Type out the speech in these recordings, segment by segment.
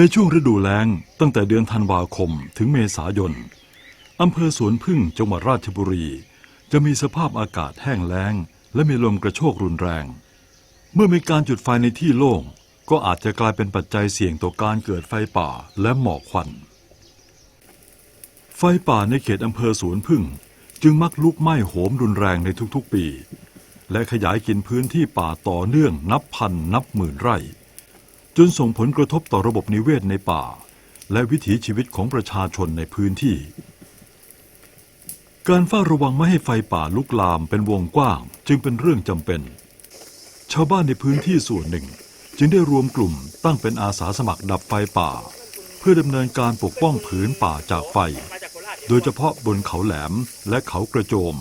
ในช่วงฤดูแล้งตั้งแต่เดือนธันวาคมถึงเมษายนอำเภอสวนพึ่งจังหวัดราชบุรี จะมีสภาพอากาศแห้งแล้ง และมีลมกระโชกรุนแรง เมื่อมีการจุดไฟในที่โล่ง ก็อาจจะกลายเป็นปัจจัยเสี่ยงต่อการเกิดไฟป่าและหมอกควัน ไฟป่าในเขตอำเภอสวนพึ่งจึงมักลุกไหม้โหมรุนแรงในทุกๆปี และขยายกินพื้นที่ป่าต่อเนื่องนับพันนับหมื่นไร่ จนส่งผลกระทบต่อระบบนิเวศในป่า และวิถีชีวิตของประชาชนในพื้นที่ การเฝ้าระวังไม่ให้ไฟป่าลุกลามเป็นวงกว้าง จึงเป็นเรื่องจำเป็น ชาวบ้านในพื้นที่ส่วนหนึ่ง จึงได้รวมกลุ่มตั้งเป็นอาสาสมัครดับไฟป่า เพื่อดำเนินการปกป้องผืนป่าจากไฟ โดยเฉพาะบนเขาแหลมและเขากระโจม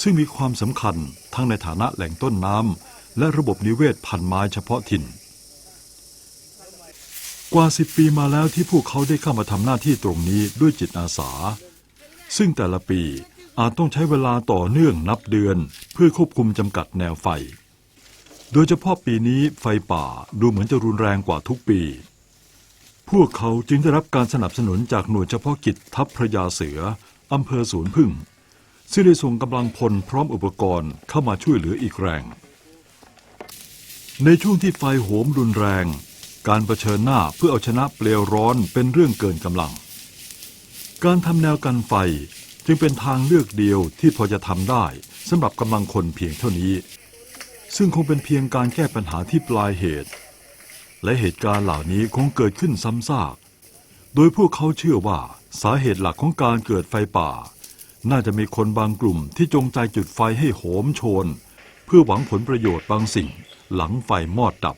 ซึ่งมีความสำคัญทั้งในฐานะแหล่งต้นน้ำและระบบนิเวศพันไม้เฉพาะถิ่น กว่าสิบปีมาแล้วที่พวกเขาได้เข้ามาทำหน้าที่ตรงนี้ด้วยจิตอาสา ซึ่งแต่ละปีอาจต้องใช้เวลาต่อเนื่องนับเดือน เพื่อควบคุมจำกัดแนวไฟ โดยเฉพาะปีนี้ไฟป่าดูเหมือนจะรุนแรงกว่าทุกปี พวกเขาจึงได้รับการสนับสนุนจากหน่วยเฉพาะกิจทัพพระยาเสืออำเภอสวนพึ่ง ซึ่งได้ส่งกำลังพลพร้อมอุปกรณ์เข้ามาช่วยเหลืออีกแรง ในช่วงที่ไฟโหมรุนแรง การรเผชิญหน้าเพื่อเอาชนะเปลวร้อนเป็นเรื่องเกินกำลัง การทำแนวกันไฟจึงเป็นทางเลือกเดียวที่พอจะทำได้สำหรับกำลังคนเพียงเท่านี้ ซึ่งคงเป็นเพียงการแก้ปัญหาที่ปลายเหตุ และเหตุการณ์เหล่านี้คงเกิดขึ้นซ้ำซาก โดยพวกเขาเชื่อว่าสาเหตุหลักของการเกิดไฟป่า น่าจะมีคนบางกลุ่มที่จงใจจุดไฟให้โหมโชน เพื่อหวังผลประโยชน์บางสิ่งหลังไฟมอดดับ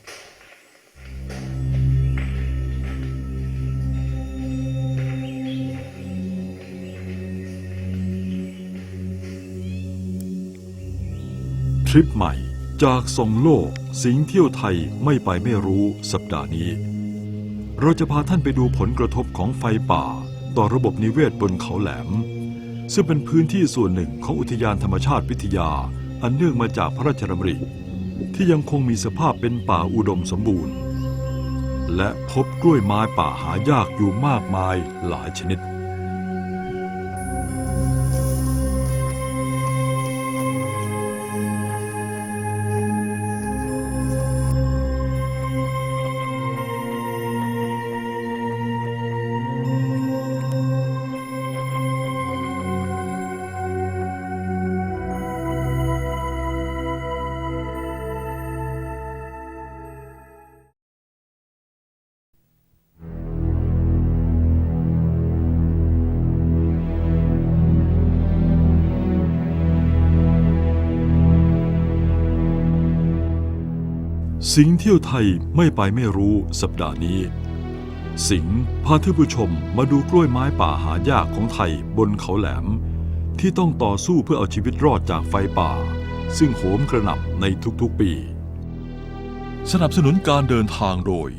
ริปใหม่ จากส่งโลก สิงห์เที่ยวไทยไม่ไปไม่รู้สัปดาห์นี้ เราจะพาท่านไปดูผลกระทบของไฟป่า ต่อระบบนิเวศบนเขาแหลม ซึ่งเป็นพื้นที่ส่วนหนึ่งของอุทยานธรรมชาติวิทยา อันเนื่องมาจากพระราชดำริที่ยังคงมีสภาพเป็นป่าอุดมสมบูรณ์ และพบกล้วยไม้ป่าหายากอยู่มากมายหลายชนิด สิงห์เที่ยวไทยไม่ไปไม่รู้สัปดาห์นี้ สิงห์พาท่านผู้ชมมาดูกล้วยไม้ป่าหายากของไทยบนเขาแหลม ที่ต้องต่อสู้เพื่อเอาชีวิตรอดจากไฟป่า ซึ่งโหมกระหน่ำในทุกๆปี สนับสนุนการเดินทางโดย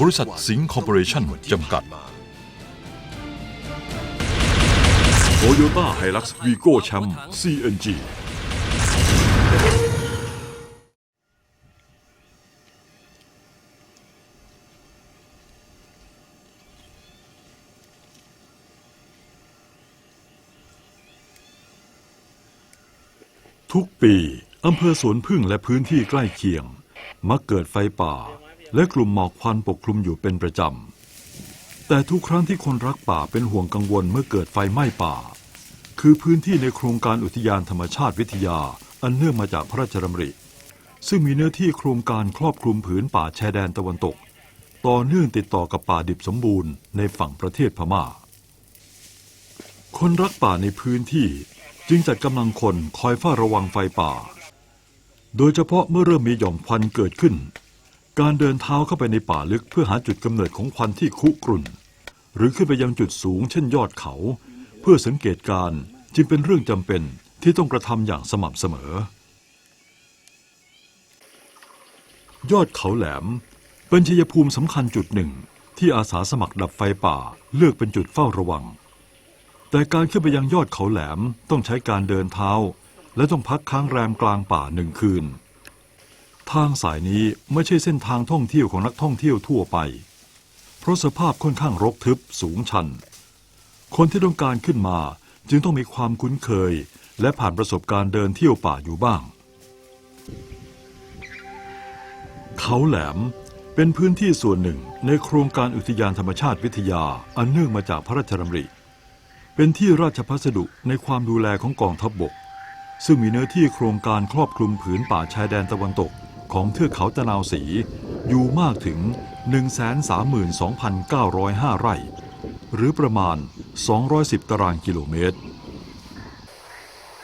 บริษัทสิงห์คอร์ปอเรชั่นจำกัดโตโยต้าไฮลักซ์วีโก้แชมป์ CNG ปีอำเภอสวนพึ่งและพื้นที่ใกล้เคียง มักเกิดไฟป่า และกลุ่มหมอกควันปกคลุมอยู่เป็นประจำ แต่ทุกครั้งที่คนรักป่าเป็นห่วงกังวลเมื่อเกิดไฟไหม้ป่า คือพื้นที่ในโครงการอุทยานธรรมชาติวิทยา อันเนื่องมาจากพระราชดำริ ซึ่งมีเนื้อที่โครงการครอบคลุมผืนป่าชายแดนตะวันตก ต่อเนื่องติดต่อกับป่าดิบสมบูรณ์ในฝั่งประเทศพม่า คนรักป่าในพื้นที่ จึงจัดกำลังคนคอยเฝ้าระวังไฟป่า โดยเฉพาะเมื่อเริ่มมีหย่อมควันเกิดขึ้น การเดินเท้าเข้าไปในป่าลึกเพื่อหาจุดกำเนิดของควันที่คุกรุ่น หรือขึ้นไปยังจุดสูงเช่นยอดเขา เพื่อสังเกตการจึงเป็นเรื่องจำเป็นที่ต้องกระทำอย่างสม่ำเสมอ ยอดเขาแหลมเป็นชัยภูมิสำคัญจุดหนึ่งที่อาสาสมัครดับไฟป่าเลือกเป็นจุดเฝ้าระวัง แต่การขึ้นไปยังยอดเขาแหลมต้องใช้การเดินเท้า และต้องพักค้างแรมกลางป่าหนึ่งคืน ทางสายนี้ไม่ใช่เส้นทางท่องเที่ยวของนักท่องเที่ยวทั่วไป เพราะสภาพค่อนข้างรกทึบสูงชัน คนที่ต้องการขึ้นมาจึงต้องมีความคุ้นเคย และผ่านประสบการณ์เดินเที่ยวป่าอยู่บ้าง เขาแหลมเป็นพื้นที่ส่วนหนึ่งในโครงการอุทยานธรรมชาติวิทยาอันเนื่องมาจากพระราชดำริ เป็นที่ราชพัสดุในความดูแลของกองทัพบบก ซึ่งมีเนื้อที่โครงการครอบคลุมผืนป่าชายแดนตะวันตกของเทือกเขาตะนาวศรีอยู่มากถึง 132,905 ไร่ หรือประมาณ 210 ตารางกิโลเมตร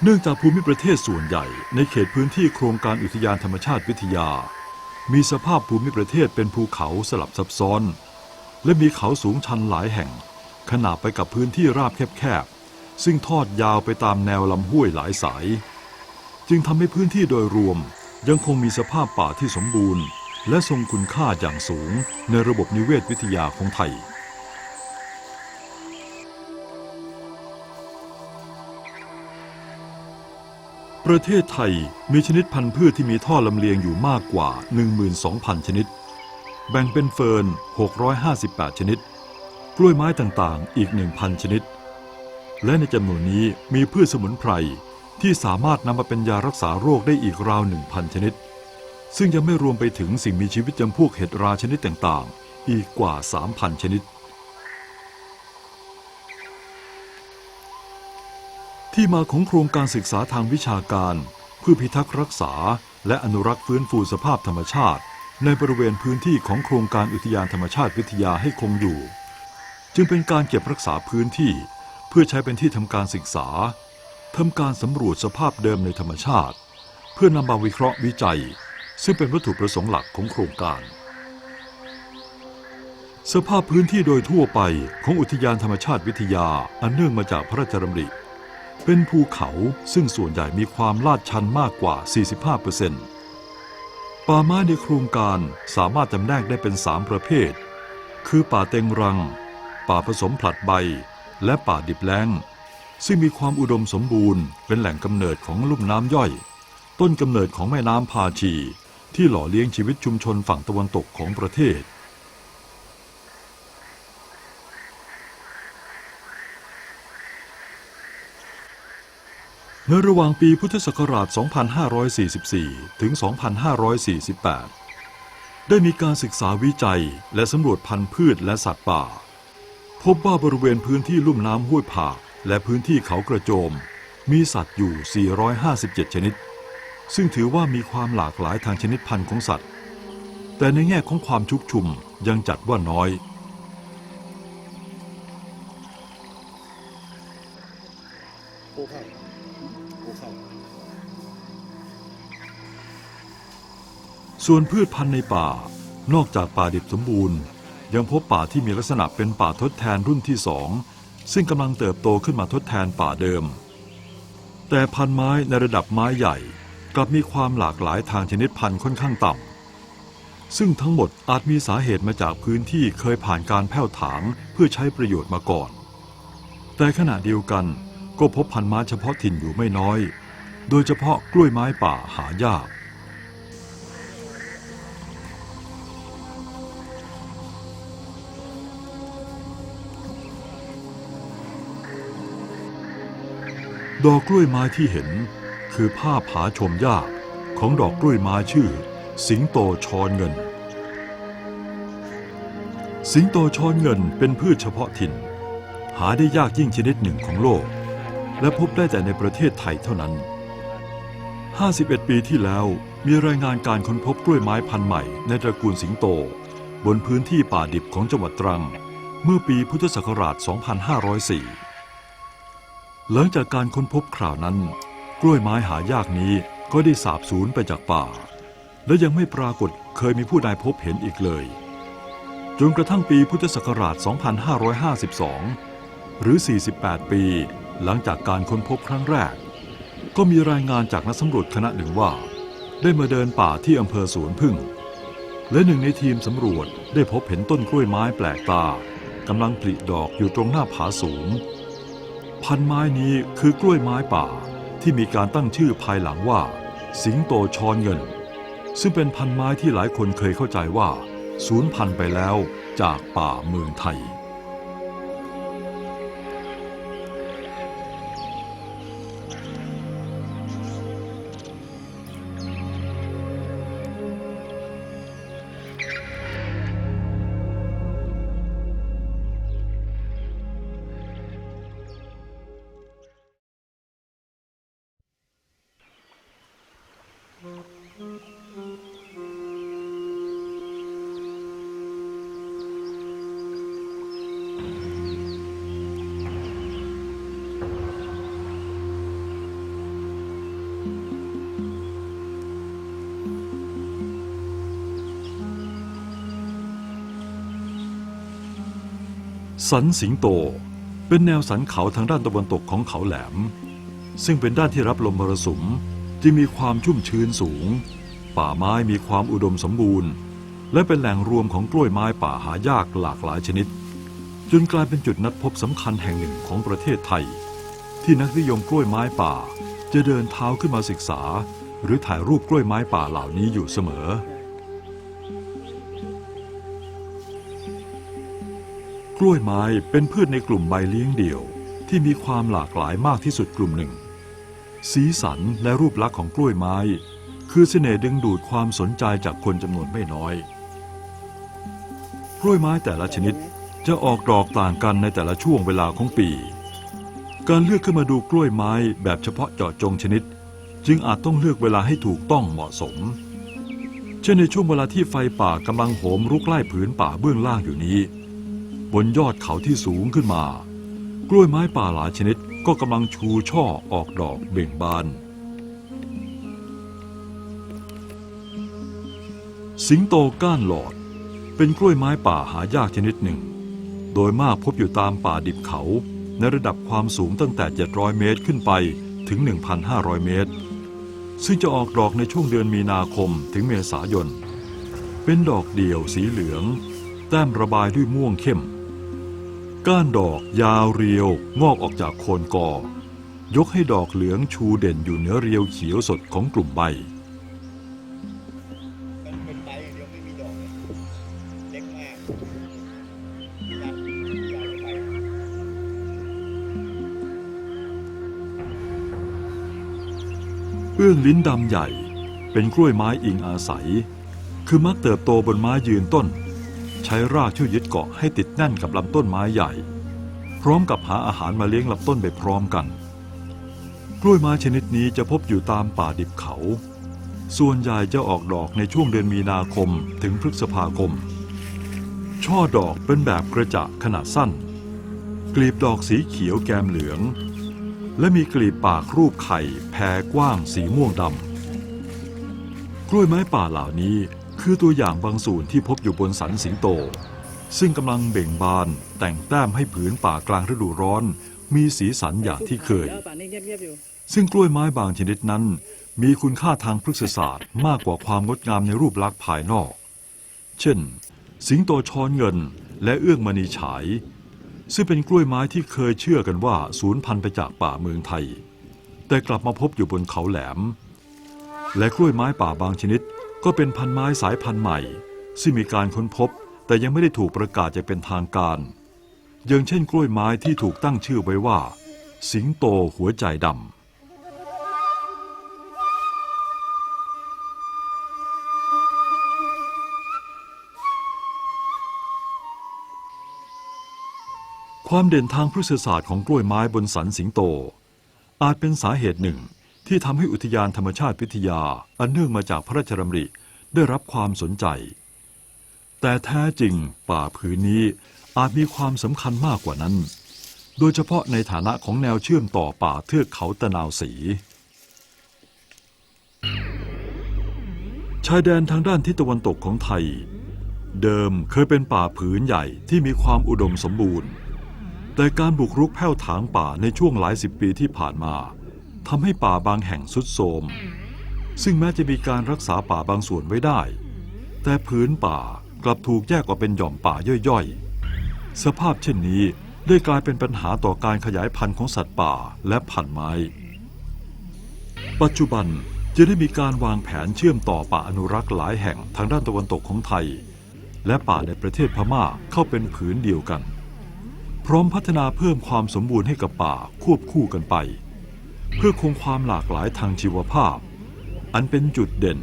เนื่องจากภูมิประเทศส่วนใหญ่ในเขตพื้นที่โครงการอุทยานธรรมชาติวิทยา มีสภาพภูมิประเทศเป็นภูเขาสลับซับซ้อน และมีเขาสูงชันหลายแห่ง ขนาบไปกับพื้นที่ราบแคบๆ ซึ่งทอดยาวไปตามแนวลำห้วยหลายสาย จึงทำให้พื้นที่โดยรวมยังคงมีสภาพป่าที่สมบูรณ์ และทรงคุณค่าอย่างสูงในระบบนิเวศวิทยาของไทยประเทศไทยมีชนิดพันธุ์พืชที่มีท่อลำเลียงอยู่มากกว่า 12,000 ชนิด แบ่งเป็นเฟิร์น 658 ชนิด กล้วยไม้ต่างๆ อีก 1,000 ชนิด และในจำนวนนี้มีพืชสมุนไพรที่สามารถนำมาเป็นยารักษาโรคได้อีกราว 1,000 ชนิด ซึ่งยังไม่รวมไปถึงสิ่งมีชีวิตจำพวกเห็ดราชนิดต่างๆ อีกกว่า 3,000 ชนิด ที่มาของโครงการศึกษาทางวิชาการเพื่อพิทักษ์รักษา และอนุรักษ์ฟื้นฟูสภาพธรรมชาติ ในบริเวณพื้นที่ของโครงการอุทยานธรรมชาติวิทยาให้คงอยู่ จึงเป็นการเก็บรักษาพื้นที่ เพื่อใช้เป็นที่ทำการศึกษาทำการสำรวจสภาพเดิมในธรรมชาติ เพื่อนำมาวิเคราะห์วิจัย ซึ่งเป็นวัตถุประสงค์หลักของโครงการ สภาพพื้นที่โดยทั่วไปของอุทยานธรรมชาติวิทยาอันเนื่องมาจากพระราชดำริ เป็นภูเขาซึ่งส่วนใหญ่มีความลาดชันมากกว่า 45%ป่าไม้ในโครงการสามารถจำแนกได้เป็น 3 ประเภท คือป่าเต็งรัง ป่าผสมผลัดใบ และป่าดิบแล้ง ซึ่งมีความอุดมสมบูรณ์เป็นแหล่งกำเนิดของลุ่มน้ำย่อย ต้นกำเนิดของแม่น้ำพาชี ที่หล่อเลี้ยงชีวิตชุมชนฝั่งตะวันตกของประเทศในระหว่างปีพุทธศักราช 2544 ถึง 2548 ได้มีการศึกษาวิจัยและสำรวจพันธุ์พืชและสัตว์ป่า พบว่าบริเวณพื้นที่ลุ่มน้ำห้วยผากและพื้นที่เขากระโจม มีสัตว์อยู่ 457 ชนิด ซึ่งถือว่ามีความหลากหลายทางชนิดพันธุ์ของสัตว์ แต่ในแง่ของความชุกชุมยังจัดว่าน้อย ส่วนพืชพันธุ์ในป่า นอกจากป่าดิบสมบูรณ์ ยังพบป่าที่มีลักษณะเป็นป่าทดแทนรุ่นที่สองซึ่งกำลังเติบโตขึ้นมาทดแทนป่าเดิม แต่พันไม้ในระดับไม้ใหญ่กลับมีความหลากหลายทางชนิดพันธุ์ค่อนข้างต่ำซึ่งทั้งหมดอาจมีสาเหตุมาจากพื้นที่เคยผ่านการแผ่วถางเพื่อใช้ประโยชน์มาก่อน แต่ขณะเดียวกันก็พบพันธุ์ไม้เฉพาะถิ่นอยู่ไม่น้อย โดยเฉพาะกล้วยไม้ป่าหายาก ดอกกล้วยไม้ที่เห็น คือภาพผาชมยากของดอกกล้วยไม้ชื่อ สิงโตชอนเงิน สิงโตชอนเงินเป็นพืชเฉพาะถิ่น หาได้ยากยิ่งชนิดหนึ่งของโลก และพบได้แต่ในประเทศไทยเท่านั้น 51 ปีที่แล้วมีรายงานการค้นพบกล้วยไม้พันธุ์ใหม่ในตระกูลสิงโต บนพื้นที่ป่าดิบของจังหวัดตรัง เมื่อปีพุทธศักราช 2504 หลังจากการค้นพบคราวนั้น กล้วยไม้หายากนี้ก็ได้สาบสูญไปจากป่า และยังไม่ปรากฏเคยมีผู้ใดพบเห็นอีกเลย จนกระทั่งปีพุทธศักราช 2552 หรือ 48 ปีหลังจากการค้นพบครั้งแรก ก็มีรายงานจากนักสำรวจคณะหนึ่งว่า ได้มาเดินป่าที่อำเภอสวนพึ่ง และหนึ่งในทีมสำรวจได้พบเห็นต้นกล้วยไม้แปลกตากำลังผลิดอกอยู่ตรงหน้าผาสูง พันไม้นี้คือกล้วยไม้ป่าที่มีการตั้งชื่อภายหลังว่า สิงโตชอนเงิน ซึ่งเป็นพันไม้ที่หลายคนเคยเข้าใจว่า สูญพันธุ์ไปแล้วจากป่าเมืองไทย สันสิงโต เป็นแนวสันเขาทางด้านตะวันตกของเขาแหลม ซึ่งเป็นด้านที่รับลมมรสุมจึงมีความชุ่มชื้นสูง ป่าไม้มีความอุดมสมบูรณ์ และเป็นแหล่งรวมของกล้วยไม้ป่าหายากหลากหลายชนิด จนกลายเป็นจุดนัดพบสำคัญแห่งหนึ่งของประเทศไทย ที่นักนิยมกล้วยไม้ป่า จะเดินเท้าขึ้นมาศึกษา หรือถ่ายรูปกล้วยไม้ป่าเหล่านี้อยู่เสมอ กล้วยไม้เป็นพืชในกลุ่มใบเลี้ยงเดี่ยว ที่มีความหลากหลายมากที่สุดกลุ่มหนึ่ง สีสันและรูปลักษณ์ของกล้วยไม้ คือเสน่ห์ดึงดูดความสนใจจากคนจำนวนไม่น้อย กล้วยไม้แต่ละชนิดจะออกดอกต่างกันในแต่ละช่วงเวลาของปี การเลือกขึ้นมาดูกล้วยไม้แบบเฉพาะเจาะจงชนิด จึงอาจต้องเลือกเวลาให้ถูกต้องเหมาะสม เช่นในช่วงเวลาที่ไฟป่ากำลังโหมรุกไล่ผืนป่าเบื้องล่างอยู่นี้ บนยอดเขาที่สูงขึ้นมา กล้วยไม้ป่าหลายชนิดก็กำลังชูช่อออกดอกเบ่งบาน สิงโตก้านหลอด เป็นกล้วยไม้ป่าหายากชนิดหนึ่ง โดยมากพบอยู่ตามป่าดิบเขา ในระดับความสูงตั้งแต่ 700 เมตรขึ้นไปถึง 1,500 เมตร ซึ่งจะออกดอกในช่วงเดือนมีนาคมถึงเมษายน เป็นดอกเดี่ยวสีเหลือง แต้มระบายด้วยม่วงเข้ม ก้านดอกยาวเรียวงอกออกจากโคนกอ ยกให้ดอกเหลืองชูเด่นอยู่เหนือเรียวเขียวสดของกลุ่มใบ มันเป็นใบอย่างเดียวไม่มีดอกเลยเล็กมากยาวยาวไปเอื้องลิ้นดำใหญ่ เป็นกล้วยไม้อิงอาศัย คือมักเติบโตบนไม้ยืนต้น ใช้รากช่วยยึดเกาะให้ติดแน่นกับลำต้นไม้ใหญ่ พร้อมกับหาอาหารมาเลี้ยงลำต้นไปพร้อมกัน กล้วยไม้ชนิดนี้จะพบอยู่ตามป่าดิบเขา ส่วนใหญ่จะออกดอกในช่วงเดือนมีนาคมถึงพฤษภาคม ช่อดอกเป็นแบบกระจะขนาดสั้น กลีบดอกสีเขียวแกมเหลือง และมีกลีบปากรูปไข่แผ่กว้างสีม่วงดำกล้วยไม้ป่าเหล่านี้ คือตัวอย่างบางส่วนที่พบอยู่บนสันสิงโต ซึ่งกำลังเบ่งบานแต่งแต้มให้ผืนป่ากลางฤดูร้อน มีสีสันอย่างที่เคย ซึ่งกล้วยไม้บางชนิดนั้น มีคุณค่าทางพฤกษศาสตร์มากกว่าความงดงามในรูปลักษณ์ภายนอก เช่น สิงโตช้อนเงินและเอื้องมณีฉาย ซึ่งเป็นกล้วยไม้ที่เคยเชื่อกันว่าสูญพันธุ์ไปจากป่าเมืองไทย แต่กลับมาพบอยู่บนเขาแหลม และกล้วยไม้ป่าบางชนิด ก็เป็นพันไม้สายพันธุ์ใหม่ ซึ่งมีการค้นพบ แต่ยังไม่ได้ถูกประกาศอย่างเป็นทางการอย่างเช่นกล้วยไม้ที่ถูกตั้งชื่อไว้ว่า สิงโตหัวใจดำความเด่นทางพฤกษศาสตร์ของกล้วยไม้บนสันสิงโต อาจเป็นสาเหตุหนึ่ง ที่ทำให้อุทยานธรรมชาติวิทยา อันเนื่องมาจากพระราชดำริได้รับความสนใจ แต่แท้จริงป่าผืนนี้อาจมีความสำคัญมากกว่านั้น โดยเฉพาะในฐานะของแนวเชื่อมต่อป่าเทือกเขาตะนาวสี ชายแดนทางด้านทิศตะวันตกของไทย เดิมเคยเป็นป่าผืนใหญ่ที่มีความอุดมสมบูรณ์ แต่การบุกรุกแผ่วถางป่าในช่วงหลายสิบปีที่ผ่านมา ทำให้ป่าบางแห่งสุดโทรม ซึ่งแม้จะมีการรักษาป่าบางส่วนไว้ได้ แต่ผืนป่ากลับถูกแยกออกเป็นหย่อมป่าย่อยๆ สภาพเช่นนี้ได้กลายเป็นปัญหาต่อการขยายพันธุ์ของสัตว์ป่าและพันธุ์ไม้ ปัจจุบันจะได้มีการวางแผนเชื่อมต่อป่าอนุรักษ์หลายแห่งทางด้านตะวันตกของไทย และป่าในประเทศพม่าเข้าเป็นผืนเดียวกัน พร้อมพัฒนาเพิ่มความสมบูรณ์ให้กับป่าควบคู่กันไป เพื่อคงความหลากหลายทางชีวภาพ อันเป็นจุดเด่น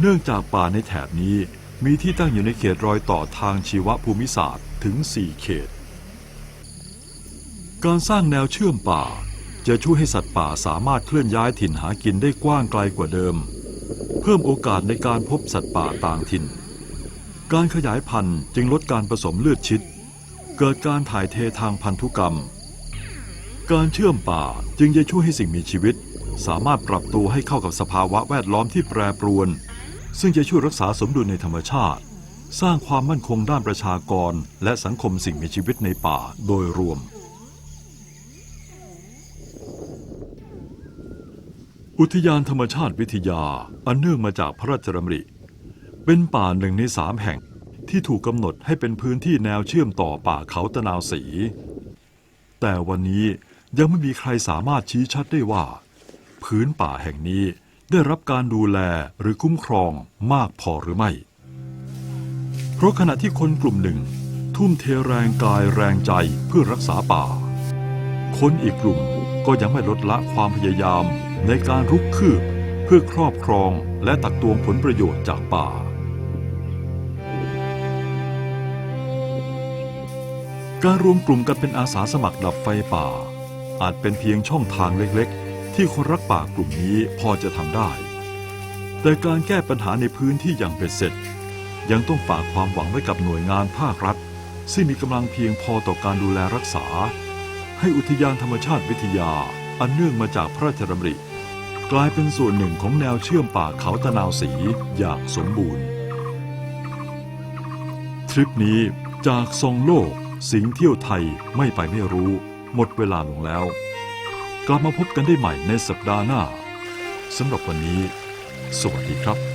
เนื่องจากป่าในแถบนี้มีที่ตั้งอยู่ในเขตรอยต่อทางชีวภูมิศาสตร์ถึง 4 เขต การสร้างแนวเชื่อมป่าจะช่วยให้สัตว์ป่าสามารถเคลื่อนย้ายถิ่นหากินได้กว้างไกลกว่าเดิม เพิ่มโอกาสในการพบสัตว์ป่าต่างถิ่น การขยายพันธุ์จึงลดการผสมเลือดชิด เกิดการถ่ายเททางพันธุกรรม การเชื่อมป่าจึงจะช่วยให้สิ่งมีชีวิต สามารถปรับตัวให้เข้ากับสภาวะแวดล้อมที่แปรปรวน ซึ่งจะช่วยรักษาสมดุลในธรรมชาติ สร้างความมั่นคงด้านประชากร และสังคมสิ่งมีชีวิตในป่าโดยรวม อุทยานธรรมชาติวิทยาอันเนื่องมาจากพระราชดำริ เป็นป่าหนึ่งในสามแห่งที่ถูกกำหนดให้เป็นพื้นที่แนวเชื่อมต่อป่าเขาตะนาวสี แต่วันนี้ ยังไม่มีใครสามารถชี้ชัดได้ว่า พื้นป่าแห่งนี้ได้รับการดูแลหรือคุ้มครองมากพอหรือไม่ เพราะขณะที่คนกลุ่มหนึ่ง ทุ่มเทแรงกายแรงใจเพื่อรักษาป่า คนอีกกลุ่มก็ยังไม่ลดละความพยายามในการรุกคืบเพื่อครอบครองและตักตวงผลประโยชน์จากป่า การรวมกลุ่มกันเป็นอาสาสมัครดับไฟป่า อาจเป็นเพียงช่องทางเล็กๆ ที่คนรักป่ากลุ่มนี้พอจะทำได้ แต่การแก้ปัญหาในพื้นที่อย่างเป็นเสร็จ ยังต้องฝากความหวังไว้กับหน่วยงานภาครัฐ ซึ่งมีกำลังเพียงพอต่อการดูแลรักษา ให้อุทยานธรรมชาติวิทยา อันเนื่องมาจากพระราชดำริ กลายเป็นส่วนหนึ่งของแนวเชื่อมป่าเขาตะนาวสีอย่างสมบูรณ์ ทริปนี้จากทรงโลกสิงเที่ยวไทยไม่ไปไม่รู้ หมดเวลาลงแล้ว กลับมาพบกันได้ใหม่ในสัปดาห์หน้าสำหรับวันนี้ สวัสดีครับ